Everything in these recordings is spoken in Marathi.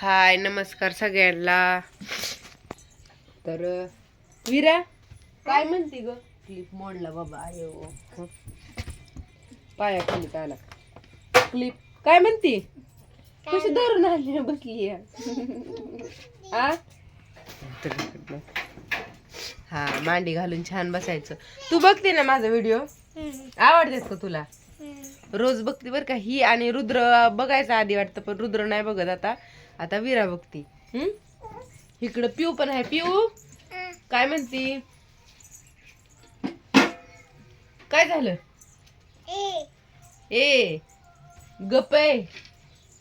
हाय नमस्कार सगळ्यांना. तर विरा काय म्हणते ग? क्लिप मोडला बाबा अयो पाया खाली आला. क्लिप काय म्हणते? कशी धरून आली बसली आ? हा मांडी घालून छान बसायचं. तू बघते ना माझा व्हिडिओ आवडतेस का तुला? रोज बघते बरं का. ही आणि रुद्र बघायचा आधी वाटतं पण रुद्र नाही बघत आता. आता विरा बघती. हम्म? इकडं पिऊ पण आहे पिऊ. काय म्हणती? काय झालं? ए. गप आहे.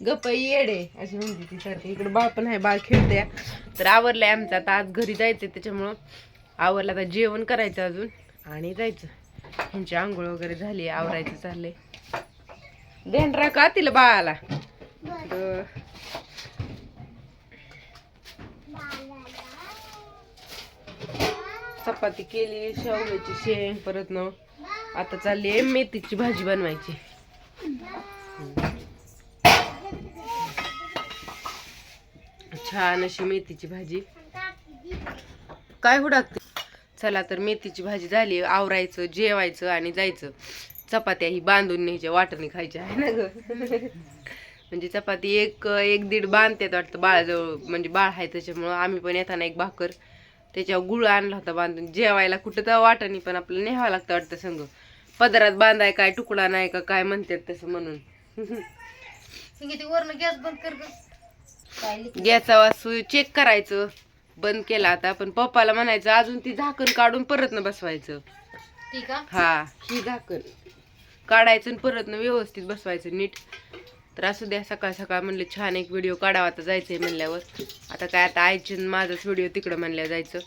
गप आहे, येडे. अशी म्हणते ती सारखी. इकडं बाळ पण आहे बाळ खेळते तर आवरलंय आमचं. आता आज घरी जायचंय त्याच्यामुळं आवरलं. आता जेवण करायचं अजून आणि जायचं. ह्यांची आंघोळ वगैरे झाली आवरायचं चाललंय. ध्यान राखा तिला बाळाला. चपाती केली शेवग्याची शेंग परत न आता चालली आहे मेथीची भाजी बनवायची. छान अशी मेथीची भाजी. काय हुडाकते? चला तर मेथीची भाजी झाली आवरायचं जेवायचं आणि जायचं. चपात्या ही बांधून न्यायच्या वाटणी खायच्या आहे ना ग? म्हणजे चपाती एक एक दीड बांधतात वाटतं बाळाजवळ म्हणजे बाळ आहे त्याच्यामुळं आम्ही पण येताना एक भाकर त्याच्यावर गुळ आणला होता बांधून. जेवायला कुठं तर वाटणी पण आपल्याला न्यावं लागतं वाटतं संग. पदरात बांधाय काय तुकडा नाही का काय म्हणतात तसं म्हणून. वरनं गॅस बंद कर ग. काय चेक करायचं. बंद केला आता पण पप्पाला म्हणायचं अजून ती झाकण काढून परत न बसवायचं. हा ही झाकण. काढायचं आणि परत न व्यवस्थित बसवायचं नीट. तर असू द्या सकाळ सकाळ म्हणले छान एक व्हिडिओ काढावा आता जायचंय म्हणल्यावर. आता काय आता आयची आणि माझाच व्हिडिओ तिकडं म्हणल्या जायचं.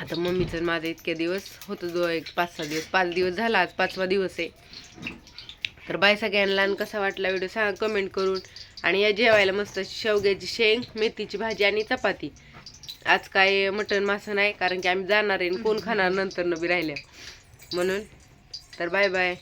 आता मम्मीचं माझं इतके दिवस होतं जो एक पाच सहा दिवस. पाच दिवस झाला आज पाचवा दिवस आहे. तर बाय सगळ्यांना आणि कसा वाटला व्हिडिओ सांगा कमेंट करून. आणि या जेवायला मस्त शेवग्याची शेंग मेथीची भाजी आणि चपाती. आज काय मटण मासं नाही कारण की आम्ही जाणार आहे कोण खाणार नंतर न बी राहिल्या. म्हणून तर बाय बाय.